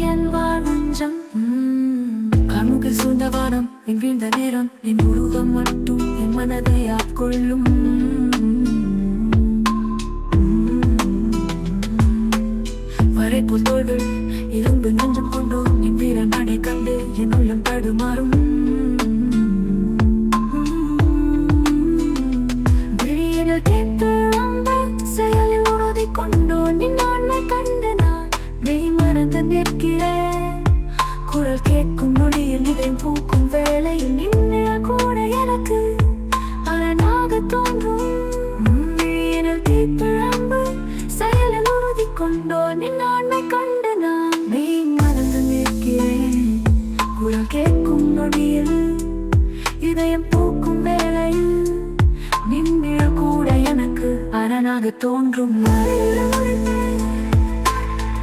என் வாழ்வஞ்சம் கண்கள் சூழ்ந்த வானம் என் வீழ்ந்த நேரம் என் உருவம் மட்டும் என் மனதை ஆட்கொள்ளும். வரைப்புல் தோள்கள் இரும்பு நெஞ்சம் கொண்டு என் வீர நடை கண்டு என் உள்ளம் தடுமாறும். செயலில் உறுதி கொண்டோ நின் ஆண்மை கண்டு நான் மெய் மறந்து நிற்கிறேன். குரல் கேட்கும் நொடியில் இதை பூக்கும் வேளையில் நின்று கூட எனக்கு அரணாக தோன்றும். தீப்பிழம்பு செயலில் உறுதி கொண்டோ நின் அரணாக தோன்றும்.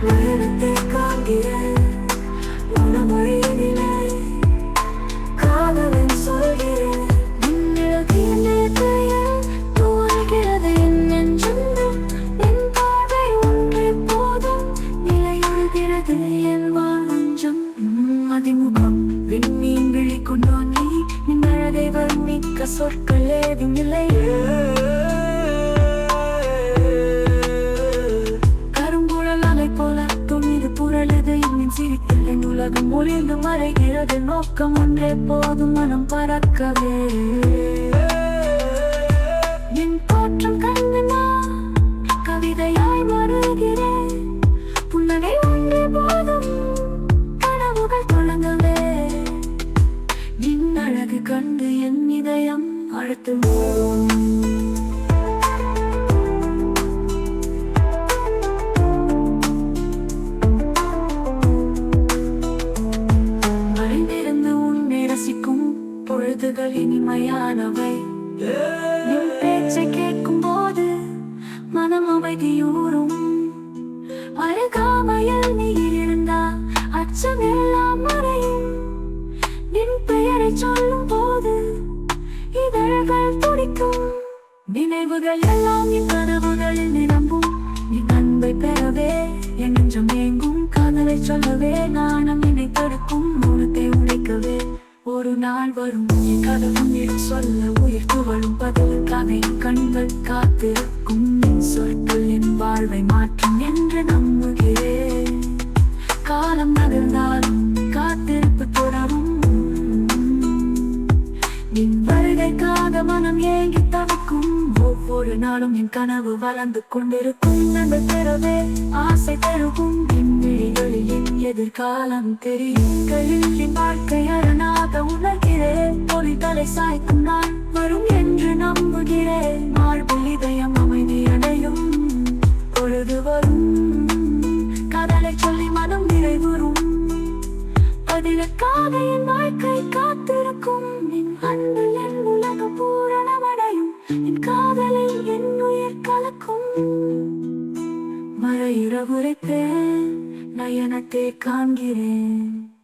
உயரத்தை காண்கிறேன். உணமொழியினிலே காதலன் சொல்கிறேன். என் நெஞ்சென்றும். அதிமுகம். விண்மீன் விழி நீ. நின் அழகை வர்ணிக்க சொற்கள் ஏதும் உலகம் ஒளிர்ந்து மறைகிறது. நோக்கம் ஒன்றே போதும் மனம் பறக்கவே. இனிமையானவை. நின் பேச்சை கேட்கும் போது மனம் அமைதியூறும். அருகாமையில் நீ இருந்தா அச்சம் எல்லாம் மறையும். நின் பெயரை சொல்லும் போது இதழ்கள் துடிக்கும். நினைவுகள் எல்லாம் என் கனவுகளில் நிரம்பும். நீ அன்பை பெறவே என் நெஞ்சம் எங்கும் காதலை சொல்லவே நாணம் என்னை தடுக்கும். நாள் வரும். என் கதவும் உன்னிடம் சொல்ல உயிர் துவழும் பதிலுக்காக என் கண்கள் காத்திருக்கும். என் சொற்கள் என் வாழ்வை மாற்றும் என்று நம்புகிறேன். காலம் நகர்ந்தாலும் காத்திருப்பு தொடரும். என் வருகைக்காக மனம் ஏங்கி தவிக்கும். ஒவ்வொரு நாளும் என் கனவு வளர்ந்து கொண்டிருக்கும். நன்மை பெறவே ஆசை பெருகும் என் எதிர்காலம் தெரியும். கையில் வாழ்க்கை அரணாக உணர்கிறேன். ஒளி தலை சாய்க்கும் நாள் வரும் என்று நம்புகிறேன். மார்பு இதயம் அமைதி அடையும். பொழுது வரும். காதலை சொல்லி மனம் நிறைவுறும். பதிலுக்காக என் வாழ்க்கை காத்திருக்கும். என் அன்பு என் உலக பூரணமடையும். என் காதலில் என் உயிர் கலக்கும். மழை இரவுரைத்தேன் நயனத்தை காண்கிறேன்